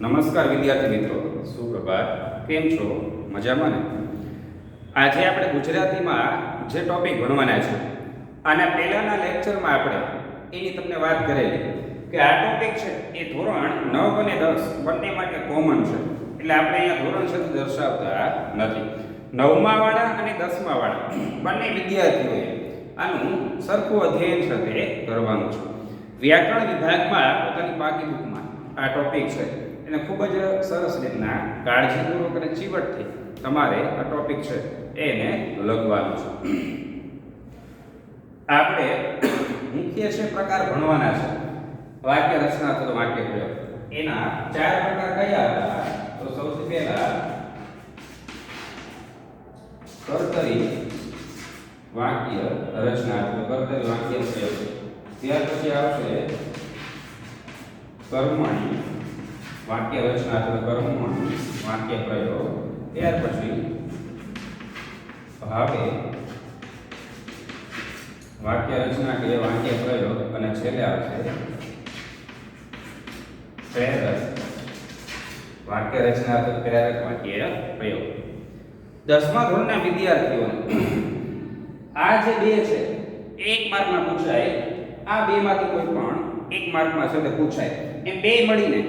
નમસ્કાર વિદ્યાર્થી મિત્રો. સુપ્રભાત. કેમ છો? મજામાં ને? આજે આપણે ગુજરાતીમાં જે ટોપિક ભણવાના છે, આના પહેલાના લેક્ચરમાં આપણે એની તમને વાત કરેલી કે આ ટોપિક છે એ ધોરણ નવ અને દસ બંને માટે કોમન છે. એટલે આપણે અહીંયા ધોરણ તે દર્શાવતા નથી. નવમા વાળા અને દસમા વાળા બંને વિદ્યાર્થીઓએ આનું સરખું અધ્યયન તે કરવાનું છે. વ્યાકરણ વિભાગમાં પોતાની પાકી બુકમાં આ ટોપિક છે. એને ખૂબ જ સરસ રીતના કાળજીપૂર્વક અને ચીવટથી તમારે આ ટોપિક છે એને લખવાનું છે. આપણે મુખ્ય છે પ્રકાર ભણવાના છે. વાક્ય રચના અથવા વાક્ય પ્રયોગ. એના ચાર પ્રકાર કયા હતા? તો સૌથી પહેલા કર્તરી વાક્ય રચના અથવા કર્તરી વાક્ય પ્રયોગ. ત્યાર પછી આવશે કર્મણી વાક્ય રચના અથવા કર્મણી વાક્ય પ્રયોગ. ત્યાર પછી ભાવે વાક્ય રચના કે વાક્ય પ્રયોગ અને છેલ્લે આવશે પ્રેરક. વાક્ય રચના તો પ્રેરક વાક્ય પ્રયોગ. દસમા ધોરણના વિદ્યાર્થીઓને આ જે બે છે, એક માર્કમાં પૂછાય, આ બે માંથી કોઈ પણ એક માર્કમાં છે તે પૂછાય. એમ બે મળીને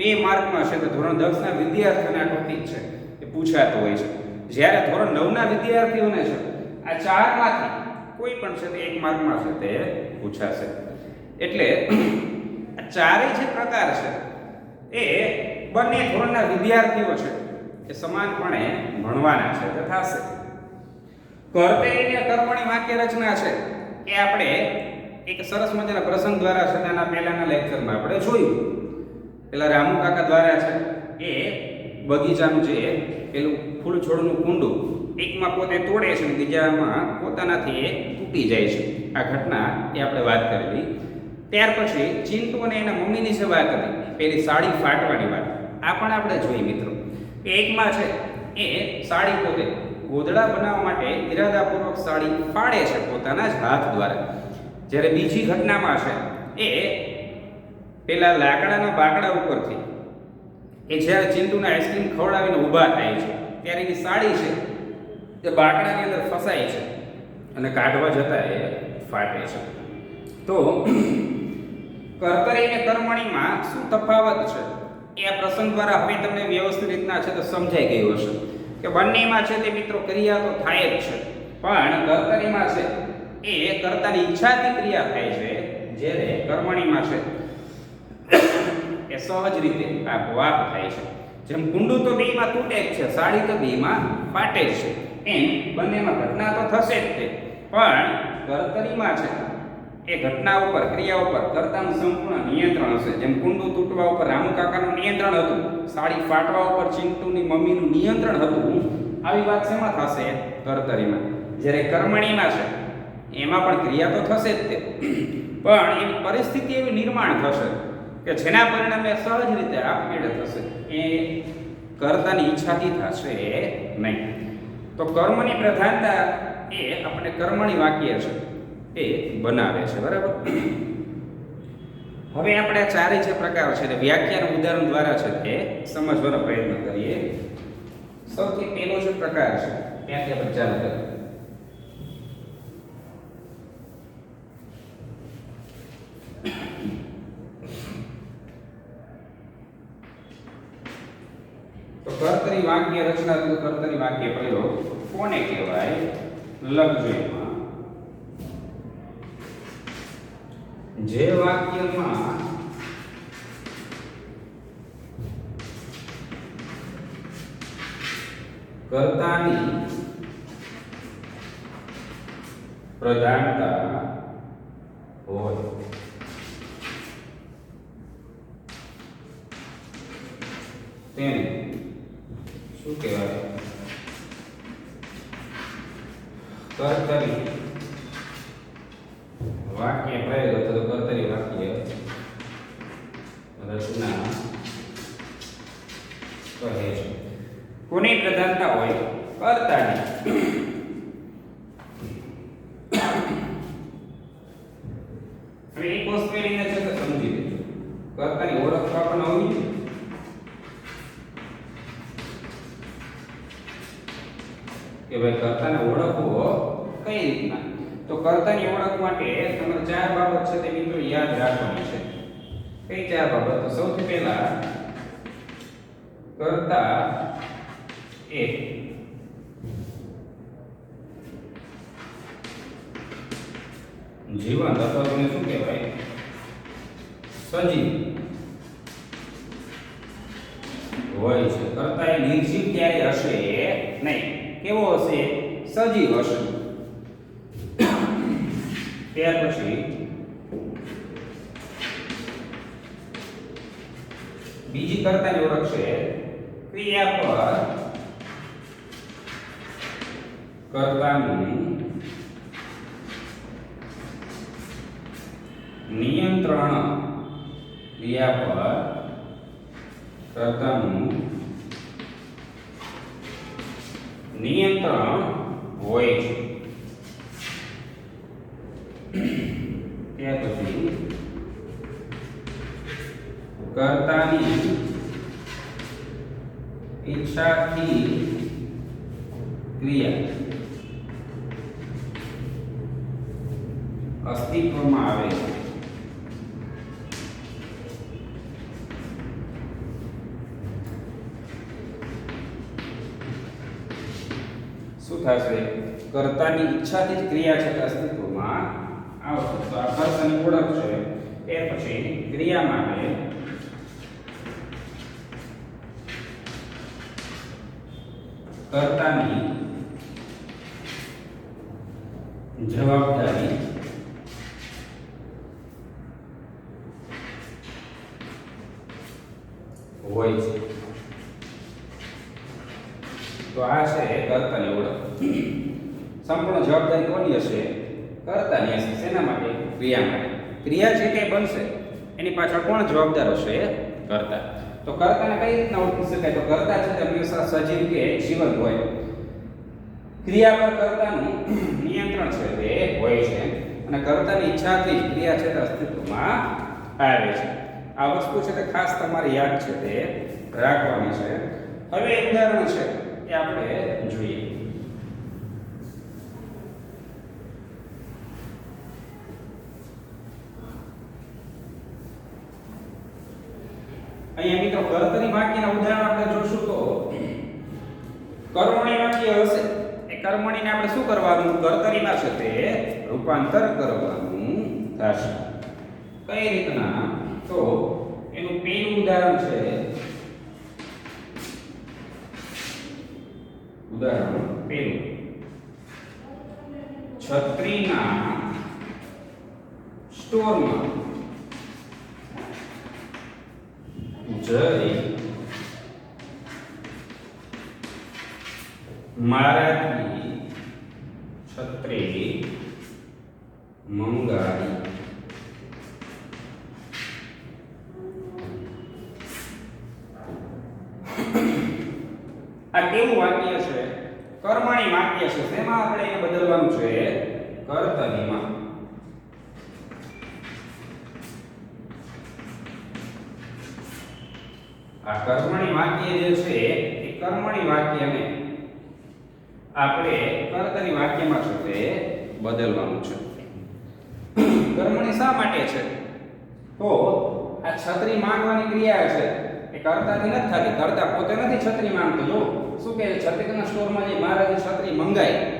બે માર્કમાં છે તો ધોરણ 10 ના વિદ્યાર્થીઓને આ ટોપિક છે એ પૂછાતો હોય છે. જ્યારે ધોરણ નવના વિદ્યાર્થીઓને છે, આ ચારમાંથી કોઈ પણ છે તે એક માર્કમાં છે તે પૂછાશે. એટલે આ ચારેય જે પ્રકાર છે, એ બંને ધોરણના વિદ્યાર્થીઓ છે એ સમાનપણે ભણવાના છે તે થશે કર્તરી અને કર્મણી વાક્ય રચના છે એ આપણે એક સરસ મજાના પ્રસંગ દ્વારા છે તેના પહેલાના લેક્ચરમાં આપણે જોયું. પેલા રામુ કાકા દ્વારા છે એ બગીચાનું જે પેલું ફૂલ છોડનું કુંડું એકમાં પોતે તોડે છે અને બીજામાં પોતાનાથી એ તૂટી જાય છે. આ ઘટના એ આપણે વાત કરેલી. ત્યાર પછી ચિંટુ અને એના મમ્મીની જે વાત કરી પેલી સાડી ફાટવાની વાત આ પણ આપણે જોઈ મિત્રો. એકમાં છે એ સાડી પોતે ગોદડા બનાવવા માટે ઈરાદાપૂર્વક સાડી ફાડે છે પોતાના જ હાથ દ્વારા. જ્યારે બીજી ઘટનામાં છે એ પેલા લાકડાના બાકડા ઉપરથી. એ જ્યારે ચિંટુને આઈસ્ક્રીમ ખવડાવીને ઊભા થાય છે, ત્યારે એની સાડી છે તે બાકડાની અંદર ફસાય છે અને કાઢવા જતા એ ફાટે છે. તો કર્તરી અને કર્મણીમાં શું તફાવત છે? એ આ પ્રસંગ દ્વારા હવે તમને વ્યવસ્થિત રીતના છે તો સમજાઈ ગયું હશે. કે બંનેમાં છે તે મિત્રો ક્રિયા તો થાય જ છે, પણ કર્તરીમાં છે એ કર્તાની ઈચ્છાથી ક્રિયા થાય છે, જ્યારે કર્મણીમાં છે એ સહજ રીતે આપોઆપ થાય છે. જેમ કુંડું તો બેમાં તૂટે જ છે સાડી તો બેમાં ફાટે જ છે. એમ બંનેમાં ઘટના તો થશે જ તે. પણ કર્તરીમાં છે, એ ઘટના ઉપર, ક્રિયા ઉપર કર્તાનું સંપૂર્ણ નિયંત્રણ હશે. જેમ કુંડું તૂટવા ઉપર રામુકાકાનું નિયંત્રણ હતું સાડી ફાટવા ઉપર ચિંટુની મમ્મીનું નિયંત્રણ હતું, આવી વાત શેમાં થશે? કર્તરીમાં જ્યારે કર્મણીમાં છે, એમાં પણ ક્રિયા તો થશે જ તે. પણ એની પરિસ્થિતિ એવી નિર્માણ થશે. કે જેના પરિણામે સહજ રીતે આપમેળે થશે, એ કર્તાની ઈચ્છાથી થશે નહીં. તો કર્મની પ્રધાનતા એ આપણે કર્મણી વાક્ય છે, એ બનાવે છે, બરાબર? હવે આપણે ચારે જે પ્રકારો છે તે વ્યાખ્યાન ઉદાહરણ દ્વારા છે તે સમજવાનો પ્રયત્ન કરીએ. સૌથી પહેલો જે પ્રકાર છે, ત્યાંથી આપણે ચાલુ કરીએ. તો કર્તરી વાક્ય રચના તો કર્તરી વાક્ય પ્રયોગ કોને કહેવાય? એમાં જે વાક્યમાં કર્તાની પ્રધાનતા હોય. તેને શું કહેવાય કર્તરી વાક્ય પ્રયોગ અથવા તો કર્તરી વાક્ય. રચના. કહે છે. કોની પ્રધાનતા હોય? કર્તાની હવે એક વસ્તુ એની અંદર છે કે સમજી લેજો કર્તાની ઓળખ તો આપણને હોવી જોઈએ ભાઈ કર્તાને ઓળખવો કઈ રીતના તો કર્તાની ઓળખ માટે તમારે ચાર બાબત છે તે મિત્રો યાદ રાખવાની છે કઈ ચાર બાબત તો સૌથી પહેલા કર્તા એક જીવન અથવા તેને શું કહેવાય? સજીવ. હોય છે. કરતા એ નિર્જીવ ક્યારે હશે? નહીં. કેવો હશે? સજીવ હશે. ત્યાર પછી બીજી કરતા ઓળખ છે ક્રિયા પર કર્તાનું નિયંત્રણ ક્રિયા પર કરતાનું નિયંત્રણ હોય છે. ત્યાર પછી કરતાની ઈચ્છાથી ક્રિયા. કર્તાની ઈચ્છાથી જ ક્રિયા છે અસ્તિત્વમાં આવશે તો આ કર્તાની ઓળખ છે. એ પછી ક્રિયા માટે કર્તાની જવાબદારી હોય છે. તો આ છે કર્તાની ઓળખ. સંપૂર્ણ જવાબદારી કોની હશે? કર્તાની હશે. શેના માટે? ક્રિયા માટે. ક્રિયા જે કંઈ બનશે, એની પાછળ કોણ જવાબદાર હશે? કર્તા. તો કર્તાને કઈ રીતના ઓળખી શકાય? તો કર્તા છે તે હંમેશા સજીવ કે જીવન હોય. ક્રિયા પર કર્તાનું નિયંત્રણ છે તે હોય છે. અને કર્તાની ઈચ્છાથી જ ક્રિયા છે તે અસ્તિત્વમાં આવે છે. આ વસ્તુ છે તે ખાસ તમારે યાદ છે તે રાખવાની છે. હવે એક ઉદાહરણ છે, એ આપણે જોઈએ અહીંયા વાક્યના ઉદાહરણ આપણે જોશું તો કર્મણી વાક્ય હશે. એ કર્મણીને આપણે શું કરવાનું? કર્તરીમાં છે તે રૂપાંતર કરવાનું થશે. કઈ રીતના? તો એનું પેલું ઉદાહરણ છે. ઉદાહરણ પેલું છત્રીના સ્ટોરમાં જઈ મારાથી છત્રી મંગાવી. આ કેવું વાક્ય છે? કર્મણી વાક્ય છે. તેમાં આપણે એને બદલવાનું છે? કર્તરીમાં આ કર્મણી વાક્ય જે છે, એ કર્મણી વાક્યને આપણે કર્તરી વાક્યમાં છે? તે બદલવાનું છે. કર્મણી શા માટે છે? તો આ છત્રી માંગવાની ક્રિયા છે. એ કરતાથી નથી થતી. કરતા પોતે નથી છત્રી માંગતો. જો, શું કહે છત્રીના સ્ટોરમાં જે મહારાજે છત્રી મંગાઈ.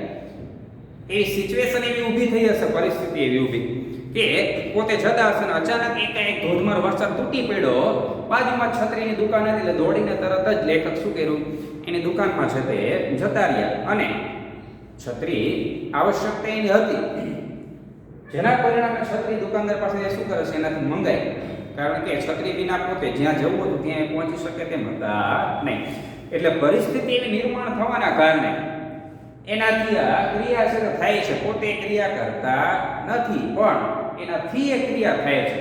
એ સિચ્યુએશન એવી ઊભી થઈ હશે, પરિસ્થિતિ એવી ઊભી. કે પોતે જતા હશે અચાનક એક એક ધોધમાર વરસાદ તૂટી પડ્યો. બાજુમાં છત્રીની દુકાન હતી એટલે દોડીને તરત જ લેખક શું કર્યું? એની દુકાનમાં છે તે જતા રહ્યા. અને છત્રી આવશ્યકતા એની હતી. જેના પરિણામે છત્રી દુકાનદાર પાસે શું કરે છે? એનાથી મંગાય. કારણ કે છત્રી વિના પોતે જ્યાં જવું હતું ત્યાં પહોંચી શકે તેમ હતા નહીં. એટલે પરિસ્થિતિ એવી નિર્માણ થવાના કારણે એનાથી આ ક્રિયા છે થાય છે. પોતે ક્રિયા કરતા નથી. પણ એનાથી એ ક્રિયા થાય છે.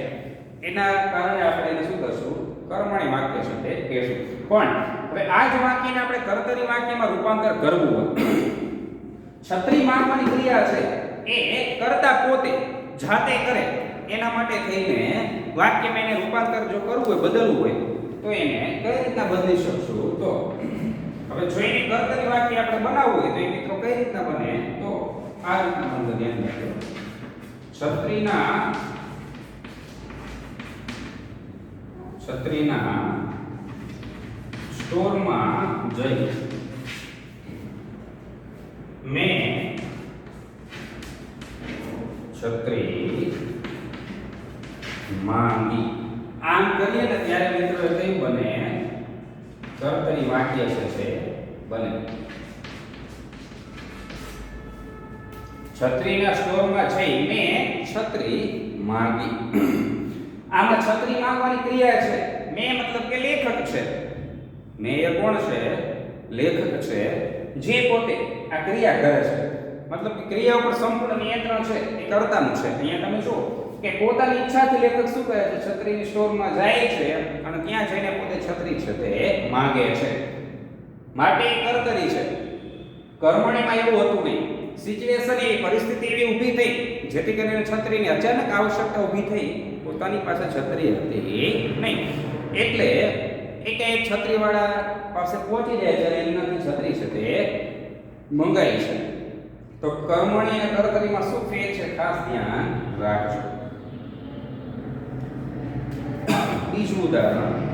એના કારણે આપણે એને શું કરશું? કર્મણી વાક્ય તે કહેશું. પણ હવે આ જ વાક્યને આપણે કર્તરી વાક્યમાં રૂપાંતર કરવું હોય. છત્રી મારવાની ક્રિયા છે એ કરતા પોતે જાતે કરે એના માટે થઈને વાક્યમાં એને રૂપાંતર જો કરવું હોય, બદલવું હોય, તો એને કઈ રીતના બદલી શકશું? તો હવે જો એની કર્તરી વાક્ય આપણે બનાવવું હોય, તો એ મિત્રો કઈ રીતના બને? તો આ રીતના બંધ ધ્યાન રાખજો. છત્રીના છત્રીના સ્ટોરમાં જઈ મેં છત્રી માંગી. આમ કરીએ ને ત્યારે મિત્રો કઈ બને? કર્તરી વાક્ય છે, બને. છત્રીના સ્ટોરમાં જઈ મેં છત્રી માંગી. આમાં છત્રી માંગવાની ક્રિયા છે? મેં મતલબ કે લેખક છે. મેં એ કોણ છે? લેખક છે. જે પોતે આ ક્રિયા કરે છે. મતલબ કે ક્રિયા ઉપર સંપૂર્ણ નિયંત્રણ છે. એ કરતાનું છે. અહીંયા તમે જુઓ કે પોતાની ઈચ્છાથી લેખક શું કરે છે? છત્રીની સ્ટોરમાં જાય છે અને ત્યાં જઈને પોતે છત્રી છે તે માંગે છે. માટે કર્તરી છે. કર્મણીમાં એવું હતું નહીં. સિચ્યુએશન એ પરિસ્થિતિ એવી ઊભી થઈ, જેથી કરીને છત્રીની અચાનક આવશ્યકતા ઊભી થઈ, પોતાની પાસે છત્રી હતી નહીં. એટલે એક એક છત્રીવાળા પાસે પહોંચી જાય ત્યારે એમનાથી છત્રી છે તે મંગાઈ છે. તો કર્મણી અને કર્તરીમાં શું ફેર છે, ખાસ ધ્યાન રાખજો. બીજું ઉદાહરણ.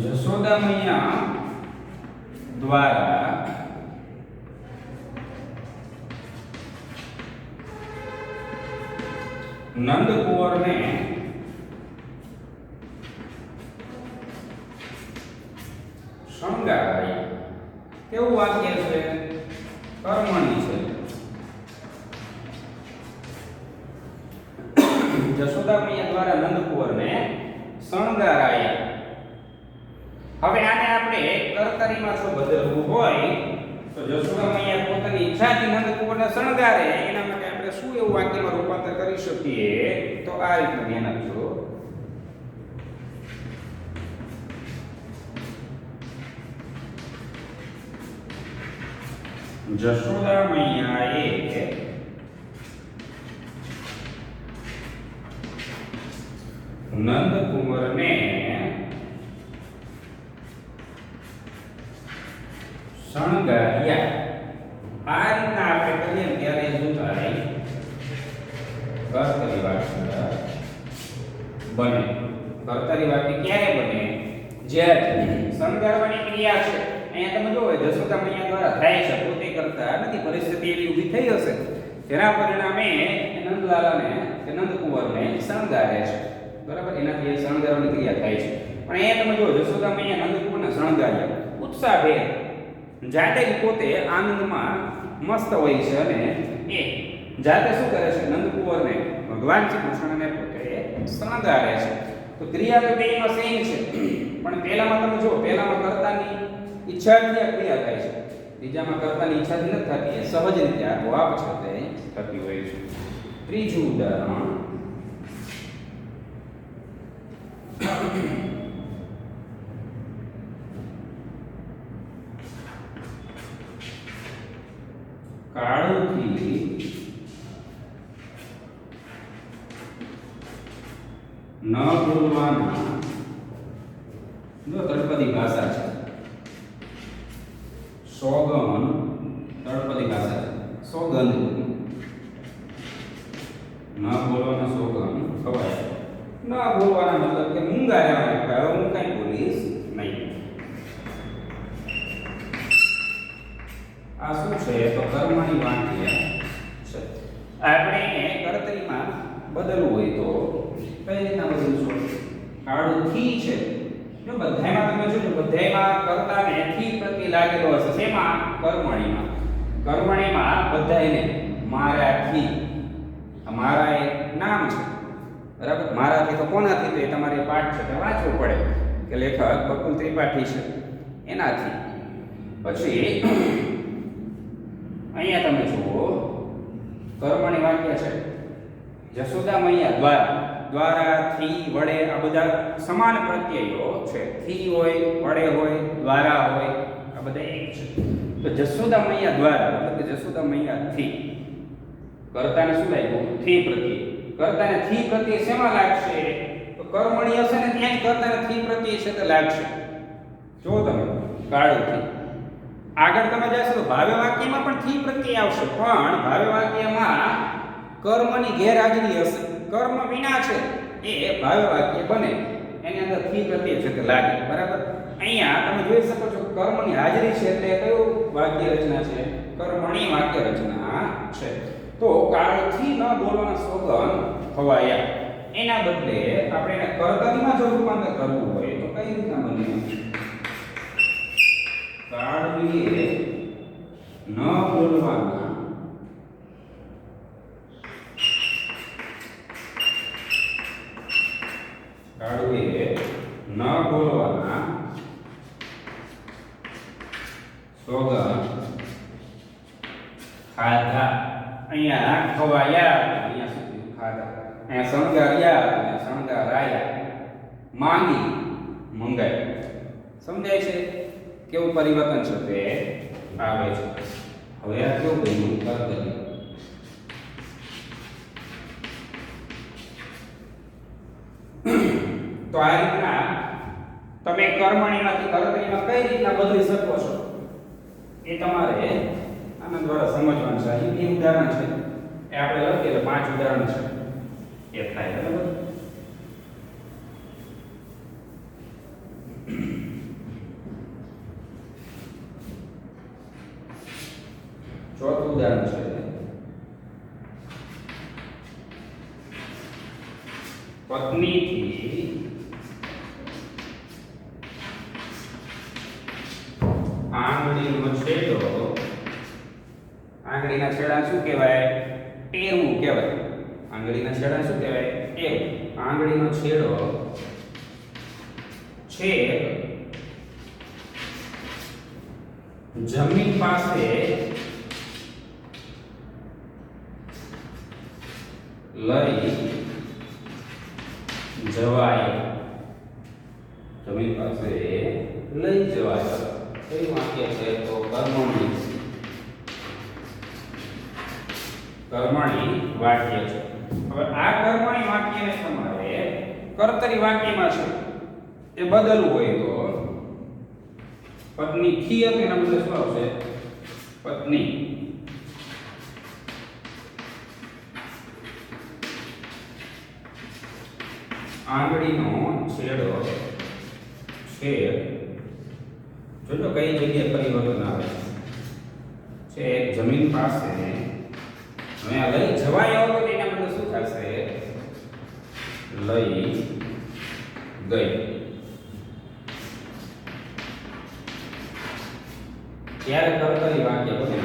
જશોદા મૈયા દ્વારા નંદકુંવરને શણગારાઈ. કેવું વાક્ય છે? કર્મણી છે. જશોદા મૈયા દ્વારા નંદકુંવરને શણગારાયા હવે આને આપણે કરતરીમાં શું બદલવું હોય, તો જશોદા મૈયા પોતાની ઈચ્છાથી નંદકુંવરને શણગારે, એના માટે આપણે શું એવું વાક્યમાં રૂપાંતર કરી શકીએ? તો આ રીતે ધ્યાન આપજો. જશોદા મૈયાએ નંદકુંવરને શણગાર્યા આ રીતના આપણે કરીએ ને ત્યારે શું થાય? કર્તરી વાક્ય બને. કર્તરી વાક્ય ક્યારે બને? જ્યારે સંદર્ભની ક્રિયા છે. અહીંયા તમે જોવો જશોદા મૈયા દ્વારા થાય છે. પોતે કરતા નથી. પરિસ્થિતિ એવી ઊભી થઈ હશે. તેના પરિણામે નંદલાલાને કે નંદકુંવરને શણગારે છે. બરાબર? એનાથી એ શણગારવાની ક્રિયા થાય છે. પણ અહીંયા તમે જુઓ જશોદા મૈયા નંદકુંવરને શણગાર્યા ઉત્સાહભેર જાતે પોતે આનંદમાં મસ્ત હોય છે અને એ જાતે શું કરે છે? નંદકુંવરને ભગવાન શ્રી કૃષ્ણને પોતે શણગારે છે. તો ક્રિયા તો બેમાં સેમ છે. પણ પહેલામાં તમે જુઓ, પહેલામાં કર્તાની ઈચ્છાથી આ ક્રિયા થાય છે. બીજામાં કર્તાની ઈચ્છાથી નથી થતી. એ સહજ રીતે આપોઆપ છે તે થતી હોય છે. ત્રીજું ઉદાહરણ. કાળુથી ન બોલવાના. જો તળપદી ભાષા છે. સોગન તળપદી ભાષા છે. સોગન ન બોલવાના સોગન ખબર ન બોલવાના મતલબ કે મૂંગા રહેવાના કે હવે હું કઈ બોલીશ નહીં આ શું છે તો કર્મની વાક્ય છે આપણે કર્તરીમાં બદલવું હોય તો કઈ રીતના બદલશું કાળું થી છે. જો બધાયમાં તમે જોજો, બધાયમાં કર્તાને થી પ્રતિ લાગેલો હશે. શેમાં? કર્મણીમાં. કર્મણીમાં બધાયને મારાથી મારા એ નામ છે. બરાબર? મારાથી તો કોનાથી? તો એ તમારે પાઠ છે. તો વાંચવું પડે કે લેખક બકુલ ત્રિપાઠી છે. એનાથી. પછી અહીંયા તમે જુઓ. કર્મણી વાક્ય છે. જશોદા મૈયા દ્વારા દ્વારા થી વડે આ બધા સમાન પ્રત્યયો છે. થી હોય, વડે હોય, દ્વારા હોય, આ બધા એક છે. તો જસોદા મૈયા દ્વારા, મતલબ કે જસોદા મૈયાથી કર્તાને શું લાગ્યું? થી પ્રત્યય. કર્તાને થી પ્રત્યે શેમાં લાગશે? તો કર્મણી હશે ને ત્યાં જ કર્તાને થી પ્રત્યય છે તો લાગશે. જો તમે કાળુથી આગળ તમે જશો તો ભાવ્ય વાક્યમાં પણ થી પ્રત્યય આવશે. પણ ભાવ્ય વાક્યમાં કર્મની ગેરહાજરી હશે. કર્મ વિના છે. એ ભાવ્ય વાક્ય બને. એની અંદરથી પ્રત્યે છે કે લાગે. બરાબર? અહીંયા તમે જોઈ શકો છો કર્મની હાજરી છે એટલે કયું વાક્ય રચના છે? કર્મણી વાક્ય રચના છે. તો કાળથી ન બોલવાના સોગન ખવાયા. એના બદલે આપણે એને કર્તવ્યમાં જો રૂપાંતર કરવું હોય તો કઈ રીતના બને કાળવીએ ન બોલવાના કાળવીએ ન બોલવાના સોગન ખાધા અહીંયા ખવાયા અહીંયા સુધી ખાધા અહીંયા સમજાવ્યા અહીંયા શણગારાયા માંગી મંગાઈ સમજાય છે કેવું પરિવર્તન છે? તે આવે છે. હવે આ કેવું બન્યું? કર્તવ્ય તો આ રીતના તમે કર્મણીમાંથી કર્તરીમાં કઈ રીતના બદલી શકો છો? એ તમારે આના દ્વારા સમજવાનું છે. અહીં બે ઉદાહરણ છે. એ આપણે લખીએ એટલે પાંચ ઉદાહરણ છે. એ થાય, બરાબર? ચોથું ઉદાહરણ છે. પત્નીથી આંગળીનો છેડો આંગળીના છેડા શું કહેવાય? ટેવું કહેવાય. આંગળીના છેડા શું કહેવાય? ટેવ આંગળીનો છેડો છે જમીન પાસે લઈ જવાય. જમીન પાસે લઈ જવાય. કયું વાક્ય છે? તો કર્મણી. કર્મણી વાક્ય છે. હવે આ કર્મણી વાક્યને તમારે કર્તરી વાક્યમાં છે. એ બદલવું હોય તો પત્ની થી હતી એના બદલે શું આવશે? પત્ની. આંગળીનો છેડો છેડ જોજો કઈ જગ્યાએ પરિવર્તન આવે છે? એક જમીન પાસે. હવે લઈ જવાય આવો તો એના બદલે શું થશે? લઈ ગઈ. ત્યારે કર્તરી વાક્ય બને?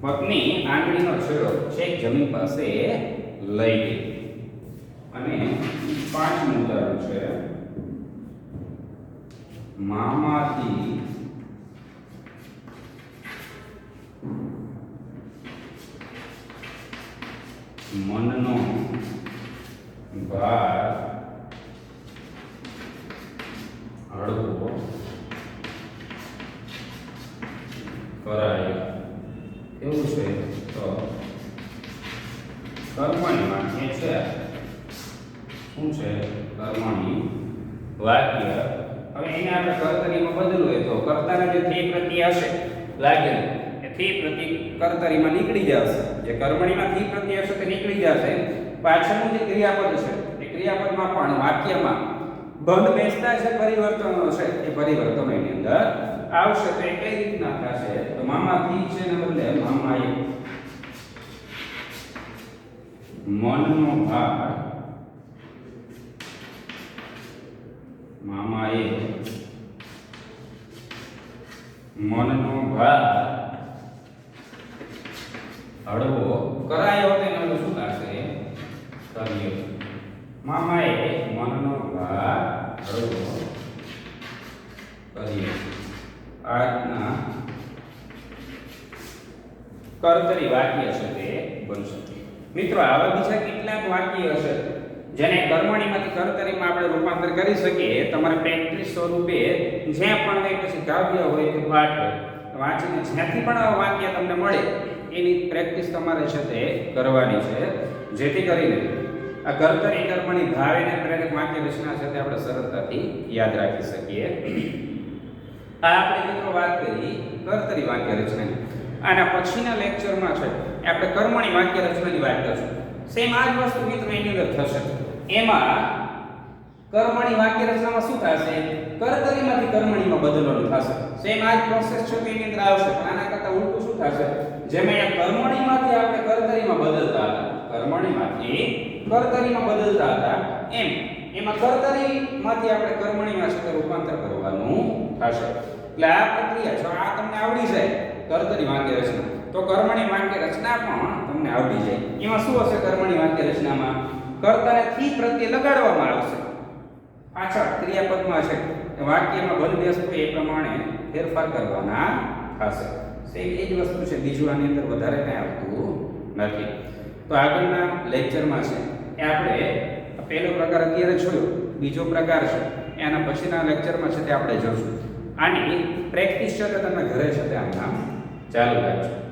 પત્ની આંગળીનો છેડો છેક જમીન પાસે લઈ ગઈ. અને પાંચમું ઉદાહરણ છે. મામાથી મનનો ભાર હળવો કરાય. એવું છે? તો કર્મણી એ છે શું છે? કર્મણી વાક્ય. હવે એને આપણે કર્તરીમાં બદલવું હોય તો કર્તાના જે થી પ્રત્યય હશે, લાગે એ થી પ્રતિ કર્તરીમાં નીકળી જશે. જે કર્મણીમાં થી પ્રત્યય હશે તે નીકળી જશે. પાછળનું જે ક્રિયાપદ છે, એ ક્રિયાપદમાં પણ વાક્યમાં બંધ બેસતા જે પરિવર્તનો છે, એ પરિવર્તનો એની અંદર આવશે. તો એ કઈ રીતના થશે? તો મામા થી છે ને બદલે મામા એ મનનો ભાર મામા એ મનનો ભાર હળવો કરાયો તેનો શું થશે કર્યો મામાએ મનનો ભાર હળવો કર્યો આજના કર્તરી વાક્ય છે તે બનશે. મિત્રો, આવા બીજા કેટલાક વાક્ય હશે? જેને કર્મણીમાંથી કર્તરીમાં આપણે રૂપાંતર કરી શકીએ, તમારે પ્રેક્ટિસ સ્વરૂપે જ્યાં પણ કંઈ પછી કાવ્ય હોય કે પાઠ હોય, વાંચીને જ્યાંથી પણ વાક્ય તમને મળે, એની પ્રેક્ટિસ તમારે છે તે કરવાની છે. જેથી કરીને આ કર્તરી કર્મણી ભાવેને પ્રેરક વાક્ય રચના છે તે આપણે સરળતાથી યાદ રાખી શકીએ. આ આપણે મિત્રો વાત કરી કર્તરી વાક્ય રચનાની. આના પછીના લેક્ચરમાં છે આપણે કર્મણી વાક્ય રચનાની વાત કરશું. સેમ આ જ વસ્તુ મિત્રો એની અંદર થશે. એમાં કર્મણી વાક્ય રચનામાં શું થશે? કર્તરીમાંથી કર્મણીમાં બદલવાનું થશે. સેમ આ જ પ્રોસેસ છે તે અંદર આવશે. પણ આના કરતાં ઉલટું શું થશે? જેમ અહીંયા કર્મણીમાંથી આપણે કર્તરીમાં બદલતા હતા. કર્મણીમાંથી કર્તરીમાં બદલતા હતા. એમ. એમાં કર્તરીમાંથી આપણે કર્મણીમાં છે રૂપાંતર કરવાનું થશે. એટલે આ પ્રક્રિયા જો આ તમને આવડી જાય કર્તરી વાક્ય રચના તો કર્મણી વાક્ય રચના પણ તમને આવડી જાય. એમાં શું હશે કર્મણી વાક્ય રચનામાં કર્તાને થી પ્રત્યે લગાડવામાં આવશે પાછળ ક્રિયાપદમાં છે વાક્યમાં બંધ વસ્તુ એ પ્રમાણે ફેરફાર કરવાના થશે. સેમ એ જ વસ્તુ છે, બીજું આની અંદર વધારે કંઈ આવતું નથી. તો આગળના લેક્ચરમાં છે એ આપણે પહેલો પ્રકાર અત્યારે જોયો, બીજો પ્રકાર છે. એના પછીના લેક્ચરમાં છે તે આપણે જોશું. આની પ્રેક્ટિસ છે તમે ઘરે છે તે આમ ચાલુ રાખજો.